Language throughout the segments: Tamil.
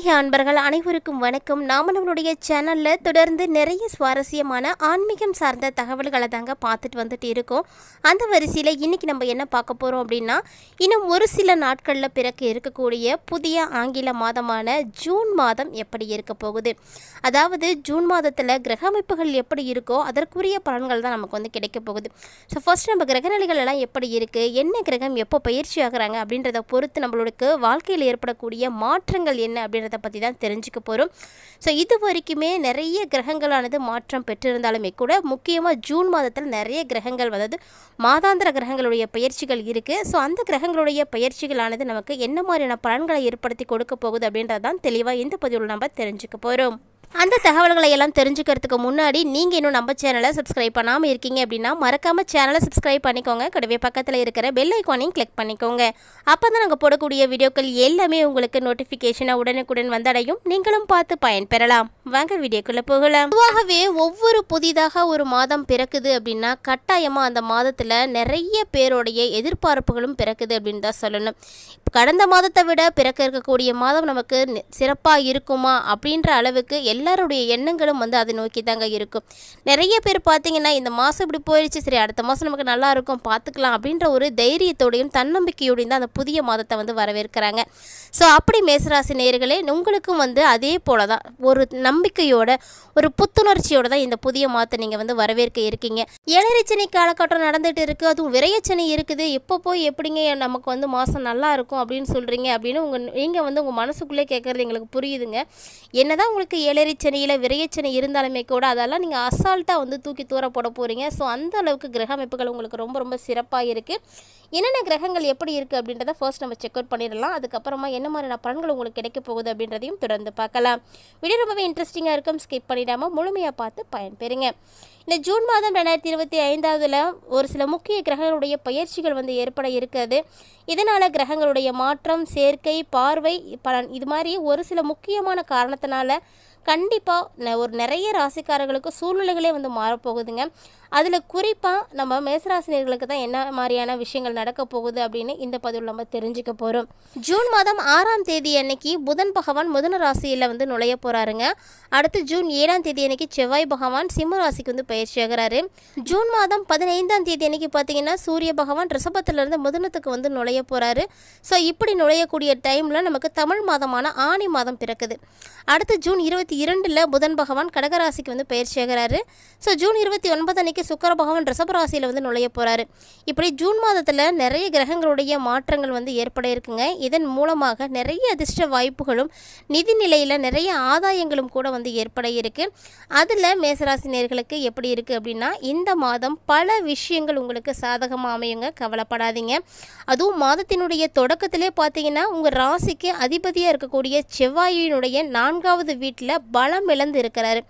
ஆன்மீக அன்பர்கள் அனைவருக்கும் வணக்கம். நாம நம்மளுடைய சேனலில் தொடர்ந்து நிறைய சுவாரஸ்யமான ஆன்மீகம் சார்ந்த தகவல்களை தாங்க பார்த்துட்டு வந்துட்டு இருக்கோம். அந்த வரிசையில் இன்றைக்கி நம்ம என்ன பார்க்க போகிறோம் அப்படின்னா இன்னும் ஒரு சில நாட்களில் பிறகு இருக்கக்கூடிய புதிய ஆங்கில மாதமான ஜூன் மாதம் எப்படி இருக்க போகுது? அதாவது ஜூன் மாதத்தில் கிரக அமைப்புகள் எப்படி இருக்கோ அதற்குரிய பலன்கள் தான் நமக்கு வந்து கிடைக்க போகுது. ஸோ ஃபஸ்ட் நம்ம கிரகநிலைகள் எல்லாம் எப்படி இருக்குது என்ன கிரகம் எப்போ பயிற்சி ஆகிறாங்க அப்படின்றத பொறுத்து நம்மளுக்கு வாழ்க்கையில் ஏற்படக்கூடிய மாற்றங்கள் என்ன அப்படின்றத பற்றி தான் தெரிஞ்சுக்க போகிறோம் ஸோ இது வரைக்குமே நிறைய கிரகங்களானது மாற்றம் பெற்றிருந்தாலுமே கூட முக்கியமாக ஜூன் மாதத்தில் நிறைய கிரகங்கள் அதாவது மாதாந்திர கிரகங்களுடைய பயிற்சிகள் இருக்குது ஸோ அந்த கிரகங்களுடைய பயிற்சிகளானது நமக்கு என்ன மாதிரியான பலன்களை ஏற்படுத்தி கொடுக்க போகுது அப்படின்றது தான் தெளிவாக இந்த பதிவில் நம்ம தெரிஞ்சுக்க போகிறோம் அந்த தகவல்களை எல்லாம் தெரிஞ்சுக்கிறதுக்கு முன்னாடி நீங்கள் இன்னும் நம்ம சேனலை சப்ஸ்கிரைப் பண்ணாமல் இருக்கீங்க அப்படின்னா மறக்காமல் சேனலை சப்ஸ்கிரைப் பண்ணிக்கோங்க. கூடவே பக்கத்தில் இருக்கிற பெல் ஐக்கானையும் கிளிக் பண்ணிக்கோங்க. அப்போ தான் நாங்கள் போடக்கூடிய வீடியோக்கள் எல்லாமே உங்களுக்கு நோட்டிஃபிகேஷனாக உடனுக்குடன் வந்தடையும். நீங்களும் பார்த்து பயன்பெறலாம். வாங்க வீடியோக்குள்ளே போகலாம். பொதுவாகவே ஒவ்வொரு புதிதாக ஒரு மாதம் பிறக்குது அப்படின்னா கட்டாயமாக அந்த மாதத்தில் நிறைய பேருடைய எதிர்பார்ப்புகளும் பிறக்குது அப்படின்னு தான் சொல்லணும். கடந்த மாதத்தை விட பிறக்க இருக்கக்கூடிய மாதம் நமக்கு சிறப்பாக இருக்குமா அப்படின்ற அளவுக்கு எல்லா எல்லாருடைய எண்ணங்களும் வந்து அதை நோக்கி தாங்க இருக்கும். நிறைய பேர் பார்த்தீங்கன்னா இந்த மாதம் இப்படி போயிடுச்சு சரி அடுத்த மாதம் நமக்கு நல்லா இருக்கும் பார்த்துக்கலாம் அப்படின்ற ஒரு தைரியத்தோடையும் தன்னம்பிக்கையோடையும் தான் அந்த புதிய மாதத்தை வந்து வரவேற்கிறாங்க. ஸோ அப்படி மேசராசி நேயர்களே உங்களுக்கும் வந்து அதே போல தான் ஒரு நம்பிக்கையோட ஒரு புத்துணர்ச்சியோட தான் இந்த புதிய மாதத்தை நீங்கள் வந்து வரவேற்க இருக்கீங்க. ஏழரைச்சனை காலகட்டம் நடந்துட்டு இருக்குது அதுவும் விரையச்சனை இருக்குது. எப்போ போய் எப்படிங்க நமக்கு வந்து மாதம் நல்லா இருக்கும் அப்படின்னு சொல்கிறீங்க அப்படின்னு உங்கள் நீங்கள் வந்து உங்கள் மனசுக்குள்ளே கேட்குறது எங்களுக்கு புரியுதுங்க. என்னதான் உங்களுக்கு ஏழரைச்சனையில் விரையச்சனை இருந்தாலுமே கூட அதெல்லாம் நீங்கள் அசால்ட்டாக வந்து தூக்கி தூர போட போகிறீங்க ஸோ அந்த அளவுக்கு கிரக அமைப்புகள் உங்களுக்கு ரொம்ப ரொம்ப சிறப்பாக இருக்குது என்னென்ன கிரகங்கள் எப்படி இருக்குது அப்படின்றத ஃபர்ஸ்ட் நம்ம செக் அவுட் பண்ணிடலாம். அதுக்கப்புறமா என்ன மாதிரியான பலன்கள் உங்களுக்கு கிடைக்க போகுது அப்படின்றதையும் தொடர்ந்து பார்க்கலாம். வீடியோ ரொம்பவே இன்ட்ரெஸ்டிங்காக இருக்கும். ஸ்கிப் பண்ணிடாமல் முழுமையாக பார்த்து பயன்பெறுங்க. இந்த ஜூன் மாதம் ரெண்டாயிரத்தி இருபத்தி ஐந்தாவதுல ஒரு சில முக்கிய கிரகங்களுடைய பயிற்சிகள் வந்து ஏற்பட இருக்கிறது. இதனால் கிரகங்களுடைய மாற்றம் சேர்க்கை பார்வை பலன் இது மாதிரி ஒரு சில முக்கியமான காரணத்தினால கண்டிப்பாக ஒரு நிறைய ராசிக்காரர்களுக்கு சூழ்நிலைகளே வந்து மாறப்போகுதுங்க. அதில் குறிப்பாக நம்ம மேசராசினியர்களுக்கு தான் என்ன மாதிரியான விஷயங்கள் நடக்க போகுது அப்படின்னு இந்த பதிவில் நம்ம தெரிஞ்சுக்க போகிறோம் ஜூன் மாதம் ஆறாம் தேதி அன்னைக்கு புதன் பகவான் முதன ராசியில் வந்து நுழைய போகிறாருங்க அடுத்து ஜூன் ஏழாம் தேதி அன்னைக்கு செவ்வாய் பகவான் சிம்ம ராசிக்கு வந்து பயிற்சி ஆகிறாரு. ஜூன் மாதம் பதினைந்தாம் தேதி அன்னைக்கு பார்த்தீங்கன்னா சூரிய பகவான் ரிஷபத்திலிருந்து முதனத்துக்கு வந்து நுழைய போகிறாரு ஸோ இப்படி நுழையக்கூடிய டைமில் நமக்கு தமிழ் மாதமான ஆணி மாதம் பிறக்குது. அடுத்து ஜூன் இருபத்தி இரண்டில் புதன் பகவான் கடகராசிக்கு வந்து பயிற்சி ஆகிறாரு. ஸோ ஜூன் இருபத்தி ஒன்பது அன்னைக்கு சுக்கர பகவான் ரிஷபராசியில் வந்து நுழைய போகிறாரு இப்படி ஜூன் மாதத்தில் நிறைய கிரகங்களுடைய மாற்றங்கள் வந்து ஏற்பட இருக்குங்க. இதன் மூலமாக நிறைய அதிர்ஷ்ட வாய்ப்புகளும் நிதி நிலையில் நிறைய ஆதாயங்களும் கூட வந்து ஏற்பட இருக்கு. அதில் மேசராசினியர்களுக்கு எப்படி இருக்குது அப்படின்னா இந்த மாதம் பல விஷயங்கள் உங்களுக்கு சாதகமாக அமையுங்க. கவலைப்படாதீங்க. அதுவும் மாதத்தினுடைய தொடக்கத்திலே பார்த்தீங்கன்னா உங்கள் ராசிக்கு அதிபதியாக இருக்கக்கூடிய செவ்வாயினுடைய நான்காவது வீட்டில் பலம் இழந்து இருக்கிறாரு.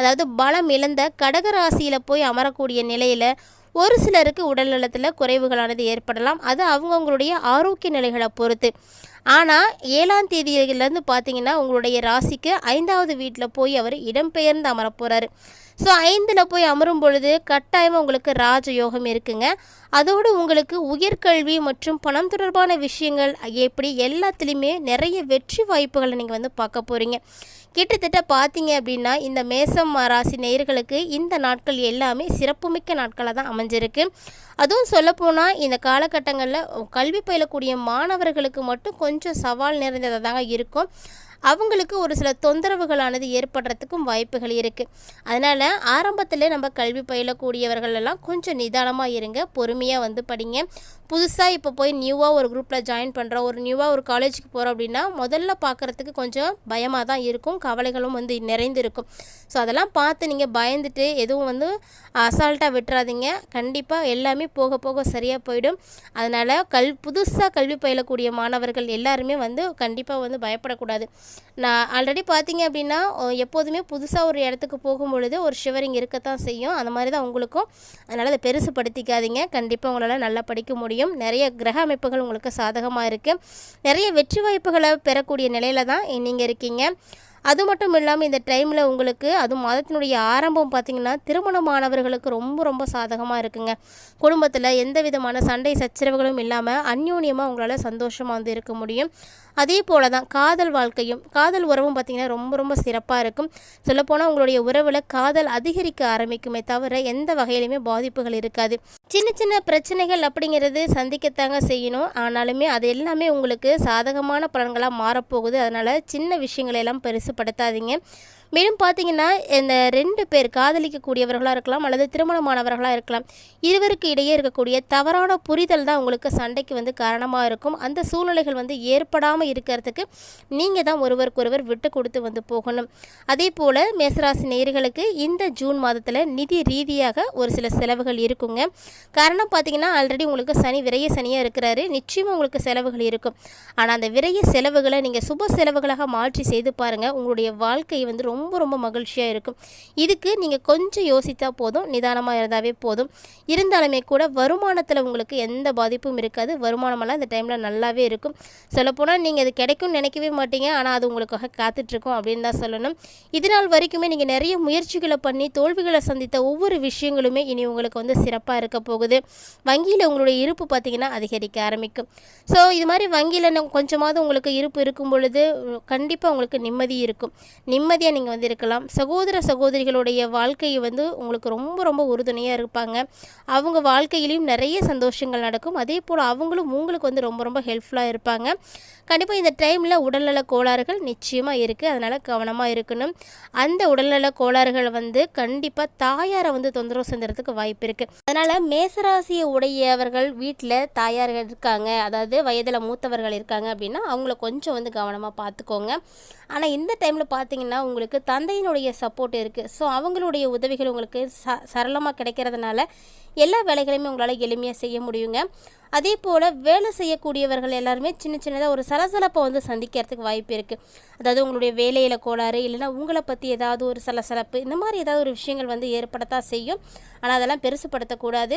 அதாவது பலம் இழந்த கடகராசியில் போய் அமரக்கூடிய நிலையில் ஒரு சிலருக்கு உடல் நலத்தில் குறைவுகளானது ஏற்படலாம். அது அவங்கவுங்களுடைய ஆரோக்கிய நிலைகளை பொறுத்து. ஆனால் ஏழாம் தேதியிலேருந்து பார்த்தீங்கன்னா உங்களுடைய ராசிக்கு ஐந்தாவது வீட்டில் போய் அவர் இடம்பெயர்ந்து அமரப் போகிறாரு ஸோ ஐந்தில் போய் அமரும் பொழுது கட்டாயமாக உங்களுக்கு ராஜயோகம் இருக்குங்க. அதோடு உங்களுக்கு உயர்கல்வி மற்றும் பணம் தொடர்பான விஷயங்கள் எப்படி எல்லாத்துலேயுமே நிறைய வெற்றி வாய்ப்புகளை நீங்கள் வந்து பார்க்க போகிறீங்க கிட்டத்தட்ட பார்த்தீங்க அப்படின்னா இந்த மேசம் ராசி நேயர்களுக்கு இந்த நாட்கள் எல்லாமே சிறப்புமிக்க நாட்களாக தான் அமைஞ்சிருக்கு. அதுவும் சொல்லப்போனால் இந்த காலகட்டங்களில் கல்வி பயிலக்கூடிய மாணவர்களுக்கு மட்டும் கொஞ்சம் சவால் நிறைந்ததாக தாங்க இருக்கும். அவங்களுக்கு ஒரு சில தொந்தரவுகளானது ஏற்படுறதுக்கும் வாய்ப்புகள் இருக்குது அதனால் ஆரம்பத்தில் நம்ம கல்வி பயிலக்கூடியவர்கள் எல்லாம் கொஞ்சம் நிதானமாக இருங்க பொறுமையாக வந்து படிங்க. புதுசாக இப்போ போய் நியூவாக ஒரு குரூப்பில் ஜாயின் பண்ணுறோம் ஒரு நியூவாக ஒரு காலேஜுக்கு போகிறோம் அப்படின்னா முதல்ல பார்க்குறதுக்கு கொஞ்சம் பயமாக தான் இருக்கும் கவலைகளும் வந்து நிறைந்திருக்கும் ஸோ அதெல்லாம் பார்த்து நீங்கள் பயந்துட்டு எதுவும் வந்து அசால்ட்டாக விட்டுறாதீங்க. கண்டிப்பாக எல்லாமே போக போக சரியாக போயிடும். அதனால் கல் புதுசாக கல்வி பயிலக்கூடிய மாணவர்கள் எல்லாருமே வந்து கண்டிப்பாக வந்து பயப்படக்கூடாது. நான் ஆல்ரெடி பார்த்தீங்க அப்படின்னா எப்போதுமே புதுசாக ஒரு இடத்துக்கு போகும் பொழுது ஒரு ஷிவரிங் இருக்கத்தான் செய்யும். அந்த மாதிரி தான் உங்களுக்கும். அதனால் அதை பெருசு படுத்திக்காதீங்க கண்டிப்பாக உங்களால் நல்லா படிக்க முடியும். நிறைய கிரக அமைப்புகள் உங்களுக்கு சாதகமாக இருக்குது நிறைய வெற்றி வாய்ப்புகளை பெறக்கூடிய நிலையில தான் நீங்கள் இருக்கீங்க. அது மட்டும் இல்லாமல் இந்த டைமில் உங்களுக்கு அது மாதத்தினுடைய ஆரம்பம் பார்த்திங்கன்னா திருமணமானவர்களுக்கு ரொம்ப ரொம்ப சாதகமாக இருக்குங்க. குடும்பத்தில் எந்த விதமான சண்டை சச்சரவுகளும் இல்லாமல் அந்யோன்யமாக உங்களால் சந்தோஷமாக வந்து இருக்க முடியும். அதே போல தான் காதல் வாழ்க்கையும் காதல் உறவும் பார்த்திங்கன்னா ரொம்ப ரொம்ப சிறப்பாக இருக்கும். சொல்லப்போனால் உங்களுடைய உறவில் காதல் அதிகரிக்க ஆரம்பிக்குமே தவிர எந்த வகையிலுமே பாதிப்புகள் இருக்காது. சின்ன சின்ன பிரச்சனைகள் அப்படிங்கிறது சந்திக்கத்தாங்க செய்யணும். ஆனாலுமே அது எல்லாமே உங்களுக்கு சாதகமான பலன்களாக மாறப்போகுது. அதனால் சின்ன விஷயங்களை எல்லாம் பெருசுப்படுத்தாதீங்க. மேலும் பார்த்தீங்கன்னா இந்த ரெண்டு பேர் காதலிக்கக்கூடியவர்களாக இருக்கலாம் அல்லது திருமணமானவர்களாக இருக்கலாம் இருவருக்கு இடையே இருக்கக்கூடிய தவறான புரிதல் தான் உங்களுக்கு சண்டைக்கு வந்து காரணமாக இருக்கும். அந்த சூழ்நிலைகள் வந்து ஏற்படாமல் இருக்கிறதுக்கு நீங்கள் தான் ஒருவருக்கொருவர் விட்டு கொடுத்து வந்து போகணும். அதே போல் மேசராசி நேயர்களுக்கு இந்த ஜூன் மாதத்தில் நிதி ரீதியாக ஒரு சில செலவுகள் இருக்குங்க. காரணம் பார்த்தீங்கன்னா ஆல்ரெடி உங்களுக்கு சனி விரைய சனியாக இருக்கிறாரு. நிச்சயமாக உங்களுக்கு செலவுகள் இருக்கும். ஆனால் அந்த விரைய செலவுகளை நீங்கள் சுப செலவுகளாக மாற்றி செய்து பாருங்கள் உங்களுடைய வாழ்க்கை வந்து ரொம்ப ரொம்ப ரொம்ப மகிழ்ச்சியாக இருக்கும். இதுக்கு நீங்கள் கொஞ்சம் யோசித்தா போதும் நிதானமாக இருந்தாவே போதும். இருந்தாலுமே கூட வருமானத்தில் உங்களுக்கு எந்த பாதிப்பும் இருக்காது. வருமானமெல்லாம் இந்த டைமில் நல்லாவே இருக்கும். சொல்லப்போனால் நீங்கள் அது கிடைக்கும்னு நினைக்கவே மாட்டீங்க. ஆனால் அது உங்களுக்காக காத்துட்ருக்கும் அப்படின்னு தான் சொல்லணும். இது நாள் வரைக்குமே நீங்கள் நிறைய முயற்சிகளை பண்ணி தோல்விகளை சந்தித்த ஒவ்வொரு விஷயங்களுமே இனி உங்களுக்கு வந்து சிறப்பாக இருக்க போகுது. வங்கியில் உங்களுடைய இருப்பு பார்த்தீங்கன்னா அதிகரிக்க ஆரம்பிக்கும். ஸோ இது மாதிரி வங்கியில் கொஞ்சமாவது உங்களுக்கு இருப்பு இருக்கும் பொழுது கண்டிப்பாக உங்களுக்கு நிம்மதி இருக்கும். நிம்மதியாக நீங்கள் வந்து இருக்கலாம் சகோதர சகோதரிகளுடைய வாழ்க்கை வந்து உங்களுக்கு ரொம்ப ரொம்ப உறுதுணையாக இருப்பாங்க. அவங்க வாழ்க்கையிலையும் நிறைய சந்தோஷங்கள் நடக்கும். அதே போல் அவங்களும் உங்களுக்கு வந்து ரொம்ப ரொம்ப ஹெல்ப்ஃபுல்லாக இருப்பாங்க. கண்டிப்பாக இந்த டைமில் உடல்நல கோளாறுகள் நிச்சயமாக இருக்குது அதனால் கவனமாக இருக்கணும். அந்த உடல்நல கோளாறுகள் வந்து கண்டிப்பாக தாயாரை வந்து தொந்தரவு செஞ்சுறதுக்கு வாய்ப்பு இருக்குது அதனால் மேசராசியை உடையவர்கள் வீட்டில் தாயார்கள் இருக்காங்க. அதாவது வயதில் மூத்தவர்கள் இருக்காங்க அப்படின்னா அவங்கள கொஞ்சம் வந்து கவனமாக பார்த்துக்கோங்க. ஆனால் இந்த டைமில் பார்த்தீங்கன்னா உங்களுக்கு தந்தையினுடைய சப்போர்ட் இருக்குது ஸோ அவங்களுடைய உதவிகள் உங்களுக்கு ச சரளமாக கிடைக்கிறதுனால எல்லா வேலைகளையுமே உங்களால் எளிமையாக செய்ய முடியுங்க. அதே போல் வேலை செய்யக்கூடியவர்கள் எல்லாருமே சின்ன சின்னதாக ஒரு சலசலப்பை வந்து சந்திக்கிறதுக்கு வாய்ப்பு இருக்குது அதாவது உங்களுடைய வேலையில் கோளாறு இல்லைன்னா உங்களை பற்றி ஏதாவது ஒரு சலசலப்பு இந்த மாதிரி ஏதாவது ஒரு விஷயங்கள் வந்து ஏற்படத்தான் செய்யும். ஆனால் அதெல்லாம் பெருசுப்படுத்தக்கூடாது.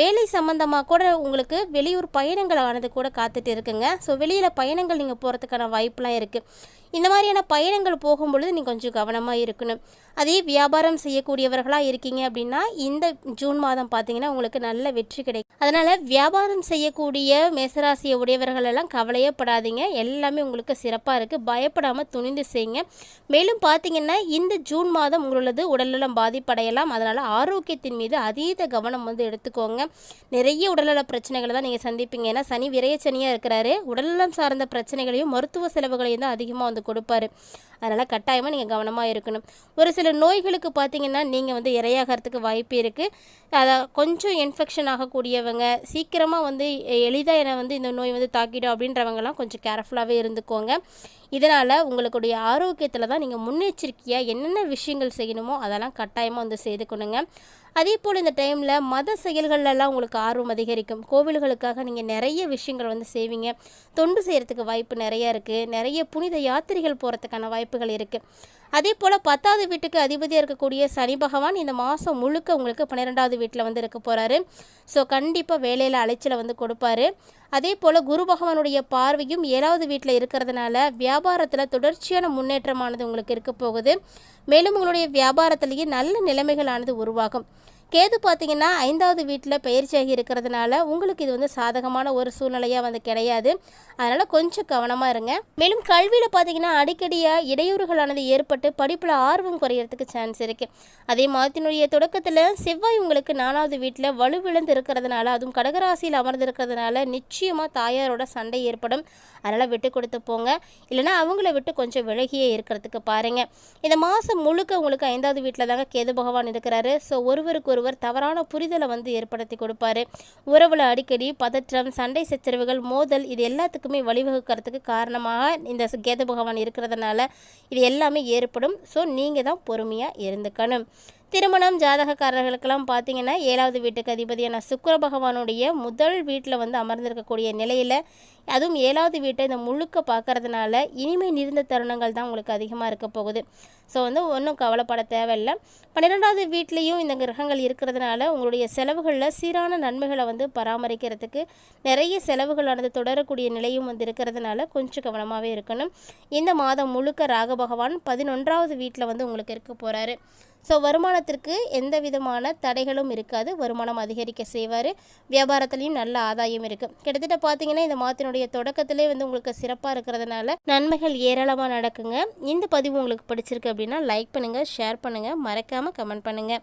வேலை சம்மந்தமாக கூட உங்களுக்கு வெளியூர் பயணங்கள் ஆனது கூட காத்துட்டு இருக்குங்க. ஸோ வெளியில் பயணங்கள் நீங்கள் போகிறதுக்கான வாய்ப்புலாம் இருக்குது இந்த மாதிரியான பயணங்கள் போகும்பொழுது நீங்கள் கொஞ்சம் கவனமாக இருக்கணும். அதே வியாபாரம் செய்யக்கூடியவர்களாக இருக்கீங்க அப்படின்னா இந்த ஜூன் மாதம் பார்த்தீங்கன்னா பார்த்தீங்கன்னா உங்களுக்கு நல்ல வெற்றி கிடைக்கும். அதனால் வியாபாரம் செய்யக்கூடிய மேசராசியை உடையவர்கள் எல்லாம் கவலையப்படாதீங்க எல்லாமே உங்களுக்கு சிறப்பாக இருக்குது பயப்படாமல் துணிந்து செய்யுங்க. மேலும் பார்த்தீங்கன்னா இந்த ஜூன் மாதம் உங்களது உடல்நலம் பாதிப்படையலாம். அதனால் ஆரோக்கியத்தின் மீது அதீத கவனம் வந்து எடுத்துக்கோங்க. நிறைய உடல்நல பிரச்சனைகளை தான் நீங்கள் சந்திப்பீங்க. ஏன்னா சனி விரையச்சனியாக இருக்கிறாரு. உடல்நலம் சார்ந்த பிரச்சனைகளையும் மருத்துவ செலவுகளையும் தான் அதிகமாக வந்து கொடுப்பாரு. அதனால் கட்டாயமாக நீங்கள் கவனமாக இருக்கணும். ஒரு சில நோய்களுக்கு பார்த்தீங்கன்னா நீங்கள் வந்து இரையாகிறதுக்கு வாய்ப்பு இருக்குது அதை கொஞ்சம் இன்ஃபெக்ஷன் ஆகக்கூடியவங்க சீக்கிரமாக வந்து எளிதாக என்னை வந்து இந்த நோய் வந்து தாக்கிடும் அப்படின்றவங்கலாம் கொஞ்சம் கேர்ஃபுல்லாகவே இருந்துக்கோங்க. இதனால் உங்களுடைய ஆரோக்கியத்தில் தான் நீங்கள் முன்னெச்சரிக்கையாக என்னென்ன விஷயங்கள் செய்யணுமோ அதெல்லாம் கட்டாயமாக வந்து செய்துக்கணுங்க. அதே போல் இந்த டைமில் மத செயல்களெல்லாம் உங்களுக்கு ஆர்வம் அதிகரிக்கும். கோவில்களுக்காக நீங்கள் நிறைய விஷயங்கள் வந்து செய்வீங்க. தொண்டு செய்கிறதுக்கு வாய்ப்பு நிறையா இருக்குது நிறைய புனித யாத்திரைகள் போகிறதுக்கான வாய்ப்புகள் இருக்குது அதே போல் பத்தாவது வீட்டுக்கு அதிபதியாக இருக்கக்கூடிய சனி பகவான் இந்த மாதம் முழுக்க உங்களுக்கு பன்னிரெண்டாவது வீட்டில் வந்து இருக்க போகிறாரு ஸோ கண்டிப்பாக வேலையில் அலைச்சலை வந்து கொடுப்பாரு. அதே போல் குரு பகவானுடைய பார்வையும் ஏழாவது வீட்டில் இருக்கிறதுனால வியாபாரத்தில் தொடர்ச்சியான முன்னேற்றமானது உங்களுக்கு இருக்க போகுது. மேலும் உங்களுடைய வியாபாரத்திலேயே நல்ல நிலைமைகளானது உருவாகும். கேது பார்த்தீங்கன்னா ஐந்தாவது வீட்டில் பயிற்சியாகி இருக்கிறதுனால உங்களுக்கு இது வந்து சாதகமான ஒரு சூழ்நிலையாக வந்து கிடையாது. அதனால் கொஞ்சம் கவனமாக இருங்க. மேலும் கல்வியில் பார்த்தீங்கன்னா அடிக்கடியாக இடையூறுகளானது ஏற்பட்டு படிப்பில் ஆர்வம் குறையிறதுக்கு சான்ஸ் இருக்குது அதே மாதத்தினுடைய தொடக்கத்தில் செவ்வாய் உங்களுக்கு நாலாவது வீட்டில் வலுவிழந்து இருக்கிறதுனால அதுவும் கடகராசியில் அமர்ந்திருக்கிறதுனால நிச்சயமாக தாயாரோட சண்டை ஏற்படும். அதனால் விட்டு கொடுத்து போங்க. இல்லைனா அவங்கள விட்டு கொஞ்சம் விலகியே இருக்கிறதுக்கு பாருங்கள் இந்த மாதம் முழுக்க உங்களுக்கு ஐந்தாவது வீட்டில் தாங்க கேது பகவான் இருக்கிறாரு. ஸோ ஒருவருக்கு ஒரு ஒருவர் தவறான புரிதலை வந்து ஏற்படுத்தி கொடுப்பாரு. உறவில் அடிக்கடி பதற்றம் சண்டை சச்சரவுகள் மோதல் இது எல்லாத்துக்குமே வழிவகுக்கிறதுக்கு காரணமாக இந்த கேது பகவான் இருக்கிறதுனால இது எல்லாமே ஏற்படும். ஸோ நீங்கள் தான் பொறுமையாக இருந்துக்கணும். திருமணம் ஜாதகக்காரர்களுக்கெல்லாம் பார்த்தீங்கன்னா ஏழாவது வீட்டுக்கு அதிபதியான சுக்கர பகவானுடைய முதல் வீட்டில் வந்து அமர்ந்திருக்கக்கூடிய நிலையில் அதுவும் ஏழாவது வீட்டை இந்த முழுக்க பார்க்கறதுனால இனிமை நிறைந்த தருணங்கள் தான் உங்களுக்கு அதிகமாக இருக்க போகுது. ஸோ வந்து ஒன்றும் கவலைப்பட தேவையில்லை. பன்னிரெண்டாவது வீட்லேயும் இந்த கிரகங்கள் இருக்கிறதுனால உங்களுடைய செலவுகளில் சீரான நன்மைகளை வந்து பராமரிக்கிறதுக்கு நிறைய செலவுகளானது தொடரக்கூடிய நிலையும் வந்து இருக்கிறதுனால கொஞ்சம் கவனமாகவே இருக்கணும். இந்த மாதம் முழுக்க ராக பகவான் பதினொன்றாவது வீட்டில் வந்து உங்களுக்கு இருக்க போகிறாரு ஸோ வருமானத்திற்கு எந்த விதமான தடைகளும் இருக்காது. வருமானம் அதிகரிக்க செய்வார். வியாபாரத்துலேயும் நல்ல ஆதாயம் இருக்குது கிட்டத்தட்ட பார்த்தீங்கன்னா இந்த மாதத்தினுடைய தொடக்கத்திலே வந்து உங்களுக்கு சிறப்பாக இருக்கிறதுனால நன்மைகள் ஏராளமாக நடக்குங்க. இந்த பதிவு உங்களுக்கு பிடிச்சிருக்கு அப்படின்னா லைக் பண்ணுங்கள் ஷேர் பண்ணுங்கள் மறக்காமல் கமெண்ட் பண்ணுங்கள்